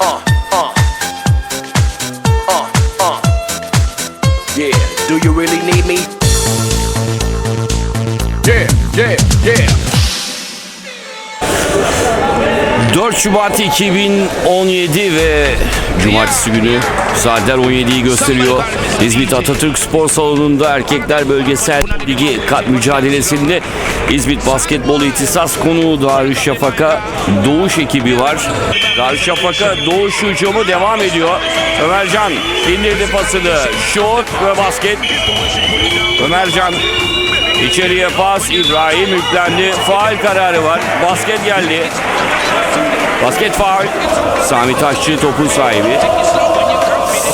Uh, uh. Uh, uh. Yeah, do you really need me? Yeah, yeah, yeah. 4 Şubat 2017 ve Cumartesi günü saatler 17'yi gösteriyor. İzmit Atatürk Spor Salonu'nda Erkekler Bölgesel Ligi kat mücadelesinde İzmit Basketbol İhtisas konuğu Darüşşafaka Doğuş ekibi var. Darüşşafaka Doğuş hücumu devam ediyor. Ömercan indirdi pasını. Şut ve basket. Ömercan içeriye pas. İbrahim yüklendi. Faal kararı var. Basket geldi. Basket faul. Sami Taşçı topun sahibi.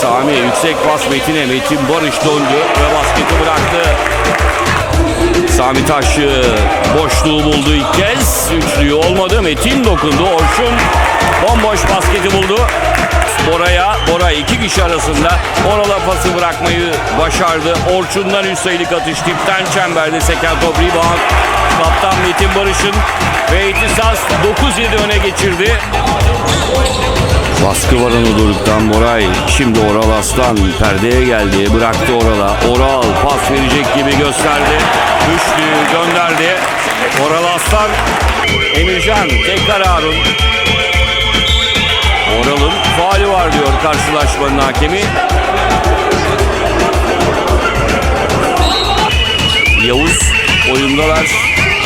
Sami yüksek pas Metin'e. Metin Barış döndü ve basketi bıraktı. Sami Taşçı boşluğu buldu ilk kez. Üçlüyü olmadı. Metin dokundu. Orçun bomboş basketi buldu. Bora'ya, Bora iki kişi arasında Oral'a pası bırakmayı başardı. Orçun'dan üst sayılık atış dipten çemberde seken top rebound. Kaptan Metin Barış'ın ve İhtisas 9-7 öne geçirdi. Baskı var Anadolu'dan Moray. Şimdi Oral Aslan perdeye geldi. Bıraktı Oral'a. Oral pas verecek gibi gösterdi. Üçlü gönderdi. Oral Aslan. Emircan tekrar Harun. Oral'ın faali var diyor karşılaşmanın hakemi. Yavuz oyundalar.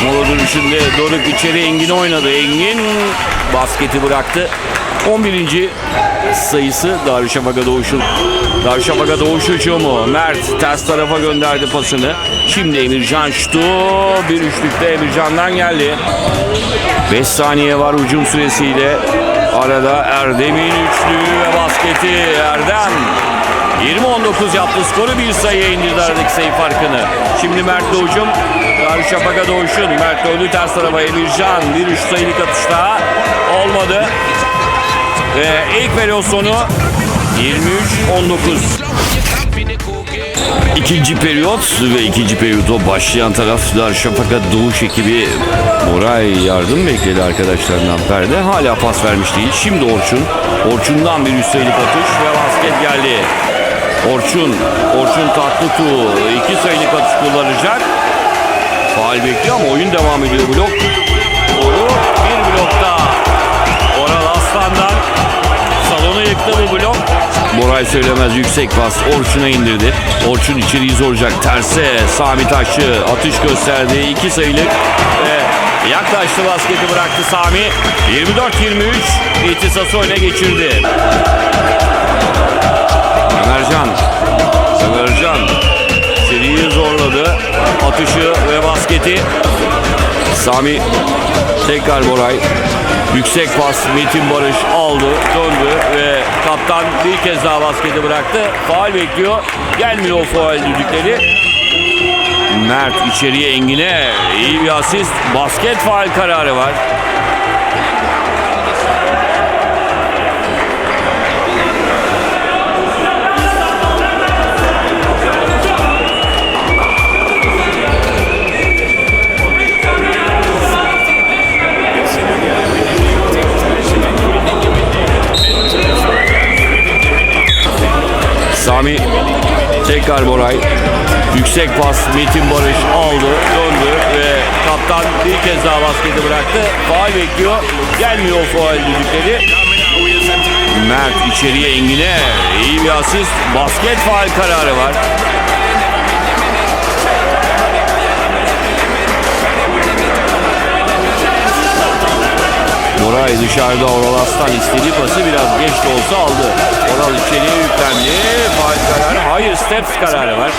Mola dönüşünde Doruk içeri Engin oynadı. Engin basketi bıraktı. 11. sayısı Darüşşafaka Doğuş'un. Darüşşafaka Doğuş hücumu. Mert ters tarafa gönderdi pasını. Şimdi Emircan şutu. Bir üçlükte Emircan'dan geldi. 5 saniye var hücum süresiyle. Arada Erdem'in üçlüğü ve basketi Erdem. 20-19 yaptı skoru bir sayıya indirdi aradaki sayı farkını. Şimdi Mert Doğucum Darüşşafaka Doğuş'un Mert döndü ters tarafa Emircan bir üç sayılık atış daha olmadı. Ve ilk periyot sonu 23-19. İkinci periyot ve ikinci periyota başlayan taraf Darüşşafaka Doğuş ekibi Moray yardım bekledi arkadaşlarından perde. Hala pas vermiş değil. Şimdi Orçun. Orçun'dan bir üst sayılık atış ve basket geldi. Orçun, Orçun Tatlıtuğ iki sayılık atış kullanacak. Faal bekliyor ama oyun devam ediyor blok. Moray söylemez yüksek pas Orçun'a indirdi. Orçun içeriği zoracak. Terse Sami Taşçı atış gösterdi. iki sayılık ve yaklaştı basketi bıraktı Sami. 24-23 ihtisası öne geçirdi. Ömercan. Ömercan. Seriyi zorladı. Atışı ve basketi. Sami tekrar Boray. Yüksek pas Metin Barış aldı, döndü ve kaptan bir kez daha basketi bıraktı. Faal bekliyor. Gelmiyor o faal düdükleri. Mert içeriye Engin'e iyi bir asist. Basket faal kararı var. Sami tekrar Boray. Yüksek pas Metin Barış aldı, döndü ve kaptan bir kez daha basketi bıraktı. Faal bekliyor. Gelmiyor o faal düdükleri. Mert içeriye Engin'e iyi bir asist. Basket faal kararı var. Moray dışarıda Oral Aslan istediği pası biraz geç de olsa aldı. Oral içeriye yüklendi. Faal kararı. Hayır steps kararı var.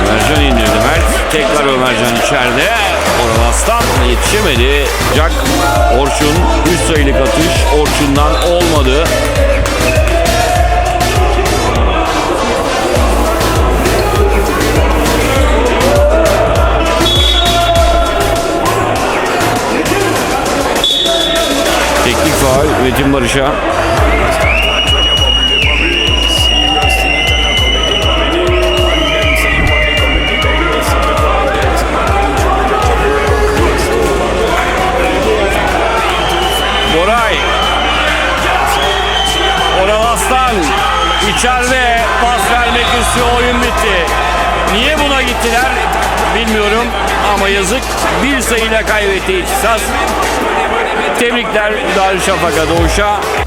Ömercan indirdi Mert. Tekrar Ömercan içeride. Aslan yetişemedi. Jack Orçun 3 sayılık atış. Orçun'dan olmadı. Teknik faul Metin Barış'a. İçeride pas vermek istiyor oyun bitti. Niye buna gittiler bilmiyorum ama yazık bir sayıyla kaybetti İhtisas. Tebrikler Darüşşafaka Doğuş'a.